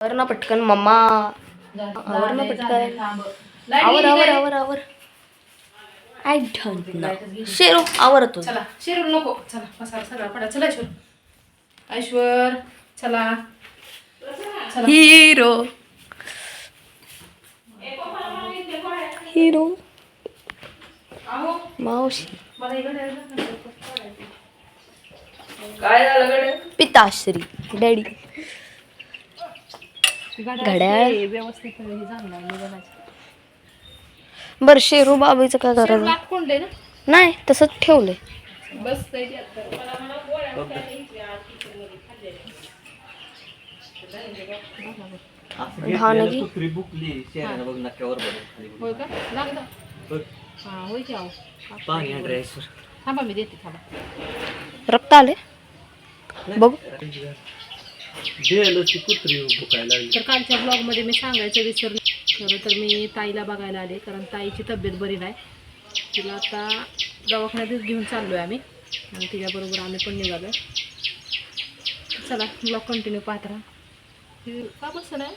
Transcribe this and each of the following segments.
आवर ना पटकन मम्मा. आवर ना पटकन. आवर आवर आवर आवर. I don't know. शेरू आवर तू चला शिरू नको. चला पसार सगळा पडा. चला ऐश्वर ऐश्वर चला. चला. हिरो. हिरो. मावशी. मला इकडे काय झालं गड्या? पिताश्री. डॅडी. घड्याळ. व्यवस्थित हे बर शेरू बाबीचं काय करायचं ना? नाही तसंच ठेवलंय. बस भानगी कुत्री बुकली शेणानं बघ नक्यावर बघ होय का? लागलं. बघ. हा होय की आहो. पाणी आहे ड्रेसवर थांबा मी देते थांबा. रक्त आले बघू. ती कुत्री लागली. तर कालच्या ब्लॉगमध्ये मी सांगायचं विसरले. खरं तर मी ताईला बघायला आले कारण ताईची तब्येत बरी नाही. तिला आता दवाखान्यातच घेऊन चाललो आहे आम्ही. आणि तिच्याबरोबर आम्ही पण निघालो चला ब्लॉग कंटिन्यू पाहत राहा. हे का बस नाही?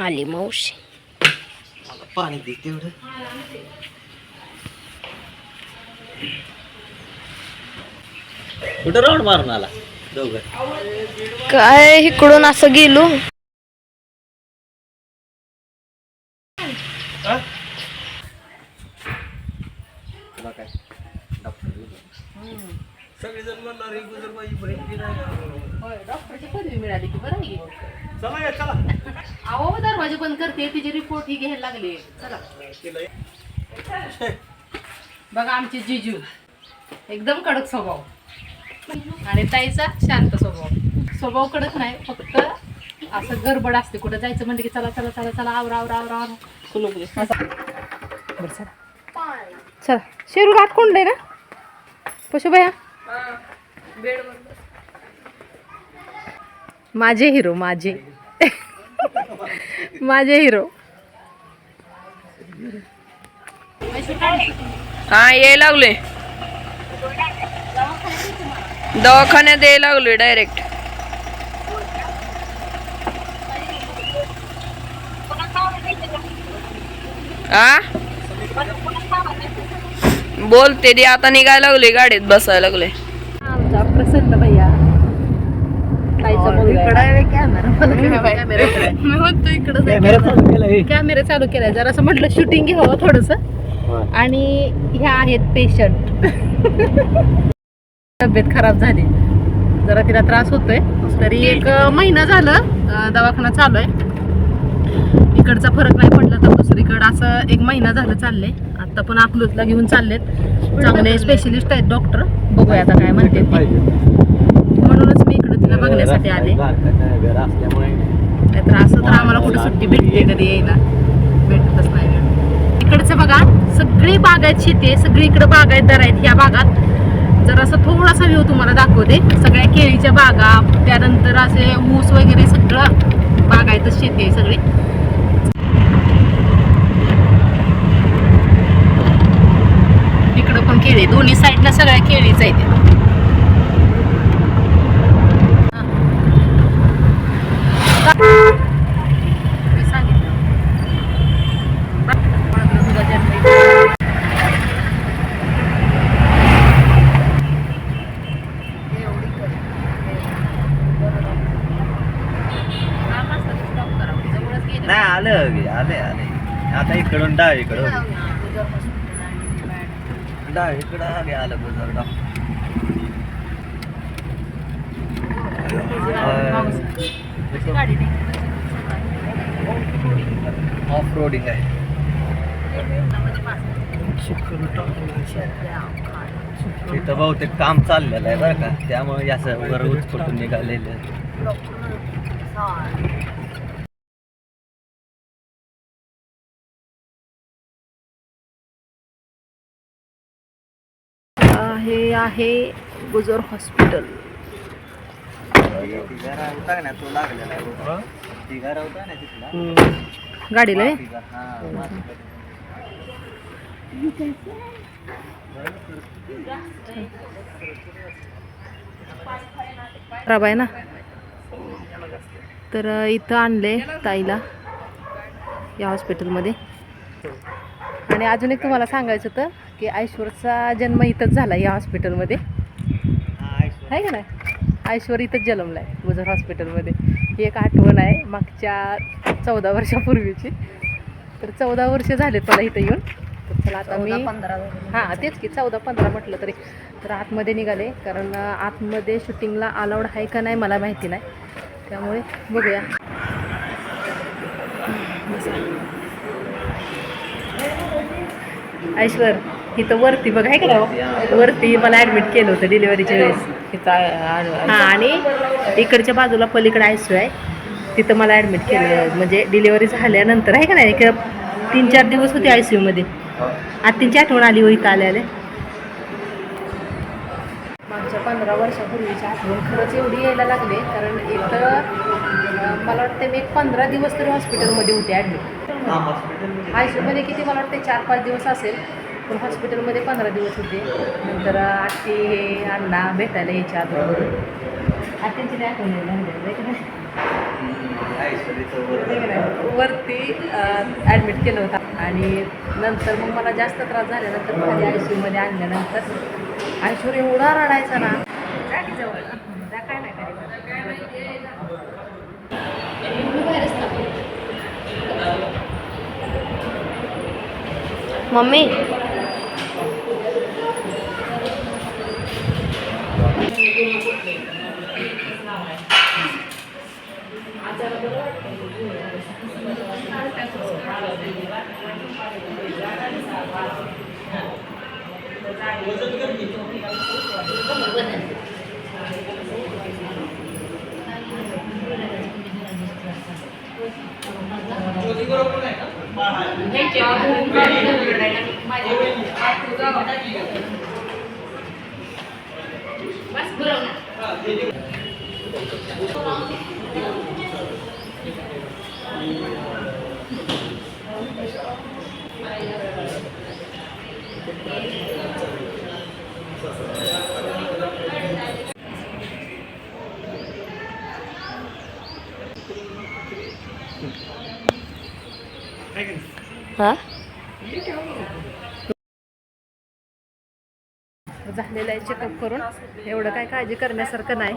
आली मावशी. पाणी दे तेवढं. कुठं राऊंड मारून आला? दोघं. काय इकडून असं गेलो. तुला काय? सगळेजण म्हणणार ही गुजरबाई बहीण होय डॉक्टरची पदवी मिळाली की बरं आहे. की. चला या चला. अहो दरवाजे बंद करते तिची रिपोर्ट ही घ्यायला लागले. चला. बघा आमचे जिजू. एकदम कडक स्वभाव. आणि ताईचा शांत स्वभाव. स्वभाव कडक नाही फक्त असं गडबड असते. कुठं जायचं म्हणजे की चला चला चला चला आवरा आवरा आवरा आवरा. चला. शेरू घाट कोंडले ना पशु भया माझे हिरो माझे. माझे हिरो. हा यायला लागले. दवाखान्यात यायला लागलोय डायरेक्ट आ? बोलते ते आता निघायला लागले गाडीत बसायला लागले आमचा प्रसन्न भैया. कॅमेरा चालू केलाय. जरा असं म्हटलं शूटिंग घ्यावं थोडस. आणि ह्या आहेत पेशंट तब्येत खराब झाली. जरा तिला त्रास होतोय. तरी एक महिना झालं दवाखाना चालू आहे इकडचा फरक नाही पडला तर दुसरीकडं असं एक महिना झालं चाललंय. आता पण अकलूजला घेऊन चाललेत. चांगले स्पेशलिस्ट आहेत डॉक्टर बघूया आता काय म्हणते. म्हणूनच मी इकडे तिला बघण्यासाठी आले. नाहीतर असं तर आम्हाला कुठं सुट्टी भेटते कधी यायला. भेटतच नाही. इकडचं बघा सगळी बागायत शेती आहे सगळी इकडे बागायतदार आहेत ह्या भागात. जर असं थोडासा व्ह्यू तुम्हाला दाखवते. सगळ्या केळीच्या बागा त्यानंतर असे ऊस वगैरे सगळं बागायतच शेती आहे सगळी. इकडं पण केळी दोन्ही साईडला सगळ्या केळीच आहेत मी सांगितलं माझं तुझा जन्म इथे. एवढी कर. लांब असतं तर stop करावं. जवळच गेलं. नाही आलं गे, आले आले. आता इकडून डावीकडं तुझं hospital आहे, bad. डावीकडं आले आलं नाही ऑफ रोडिंग आहे. तिथं बहुतेक काम चाललेलं आहे बरं का. त्यामुळे असं वर उचपटून निघालेलं आहे. हे आहे गुजर हॉस्पिटल. गाडीला आहे? खराब आहे ना? तर इथं आणले ताईला या हॉस्पिटलमध्ये. आणि अजून एक तुम्हाला सांगायचं होतं की ऐश्वरचा जन्म इथंच झाला या हॉस्पिटलमध्ये. आहे का नाही? ऐश्वर इथंच जन्मला आहे गुजर हॉस्पिटलमध्ये. ही एक आठवण आहे मागच्या चौदा वर्षापूर्वीची. तर चौदा वर्ष झालेत मला इथं येऊन. तर चला आता मी हां तेच की चौदा पंधरा म्हटलं तरी. तर आतमध्ये निघाले कारण आतमध्ये शूटिंगला अलाउड आहे का नाही मला माहिती नाही. त्यामुळे बघूया. ऐश्वर इथं वरती बघ आहे का? वरती मला ॲडमिट केलं होतं डिलिव्हरीच्या वेळेस. हां आणि इकडच्या बाजूला पलीकडे आयसू आहे. तिथं मला ॲडमिट केलं. म्हणजे डिलिव्हरी झाल्यानंतर आहे का नाही? एक तीन चार दिवस होते आय सी यूमध्ये आत्तींची आठवण आली हो इथं मागच्या पंधरा वर्षापूर्वीची आठवण. खरंच एवढी यायला लागले कारण इथं अं, मला वाटतं मी एक पंधरा दिवस तरी हॉस्पिटलमध्ये होते ॲडमिट आय सी यूमध्ये किती मला वाटतं चार पाच दिवस असेल पण हॉस्पिटलमध्ये पंधरा दिवस होते. नंतर आत्ती हे अण्णा भेटायला यायच्या अगोदर. आत्यांची नाही आठवण यायला? वरती ॲडमिट केलं होतं. आणि नंतर मग मला जास्त त्रास झाल्यानंतर खाली आय सी यूमध्ये आणल्यानंतर आयश्वर एवढा रडायचा ना. जा की वजन कमी. बरोबर नाही हा? झालेलं आहे चेकअप करून. एवढं काय काळजी करण्यासारखं नाही.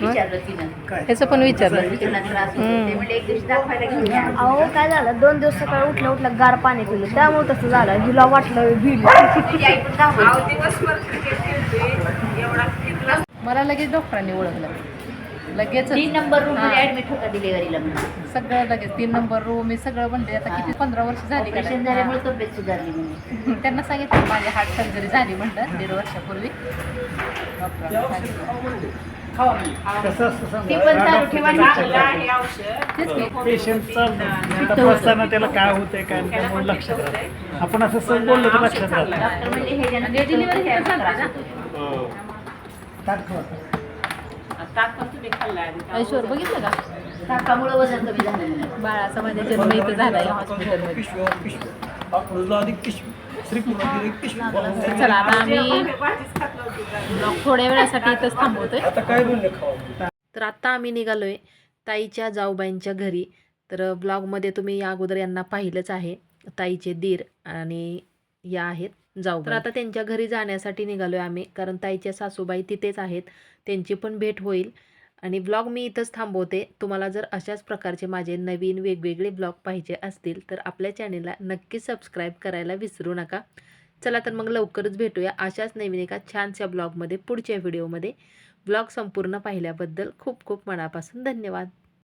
विचारलं तिनं. ह्याचं पण विचारलं. तुला त्रास होतो ते म्हणजे एक दिवशी दाखवायला घेऊन या. अहो काय झालं? दोन दिवस सकाळी उठल्या उठल्या गार पाणी पिलं. त्यामुळे तसं झालं. हिला वाटलं भिल तुझी आई पण दाखवायची मला लगेच डॉक्टरांनी ओळखलं. लगेच तीन नंबर रूममध्ये ऍडमिट होता डिलिव्हरीला म्हणून. सगळं लगेच. तीन नंबर रूम मी सगळं म्हणते. आता किती? पंधरा वर्ष झाली का ऑपरेशन नाही? झाल्यामुळे तब्येत सुधारली म्हणून. त्यांना सांगितलं माझी हार्ट सर्जरी झाली म्हणलं दीड वर्षापूर्वी. डॉक्टरांनी सांगितलं. ती पण चालू ठेवा तेच की. पेशंटचा तपासताना त्याला काय होतंय काय नाही त्यामुळे लक्षात राहतं. आपण असं सहज बोललं तर लक्षात राहतं. डॉक्टर म्हणजे हे ज्यांना म्हणजे डिलिव्हरी ना. ऐश्वर बघितलं का? ताकामुळे वजन कमी झालं म्हणून. बाळाचा माझ्या जन्म इथं झाला या हॉस्पिटलमध्ये तर चला आता आम्ही थोड्या वेळासाठी इथंच थांबवतोय. तर आत्ता आम्ही निघालोय ताईच्या जाऊबाईंच्या घरी. तर ब्लॉगमध्ये तुम्ही या अगोदर यांना पाहिलंच आहे ताईचे दीर आणि या आहेत जाऊ तर आता त्यांच्या घरी जाण्यासाठी निघालोय आम्ही कारण ताईच्या सासूबाई तिथेच आहेत त्यांची पण भेट होईल. आणि ब्लॉग मी इथंच थांबवते. तुम्हाला जर अशाच प्रकारचे माझे नवीन वेगवेगळे ब्लॉग पाहिजे असतील तर आपल्या चॅनेलला नक्की सबस्क्राईब करायला विसरू नका. चला तर मग लवकरच भेटूया अशाच नवीन एका छानशा ब्लॉगमध्ये पुढच्या व्हिडिओमध्ये ब्लॉग संपूर्ण पाहिल्याबद्दल खूप खूप मनापासून धन्यवाद.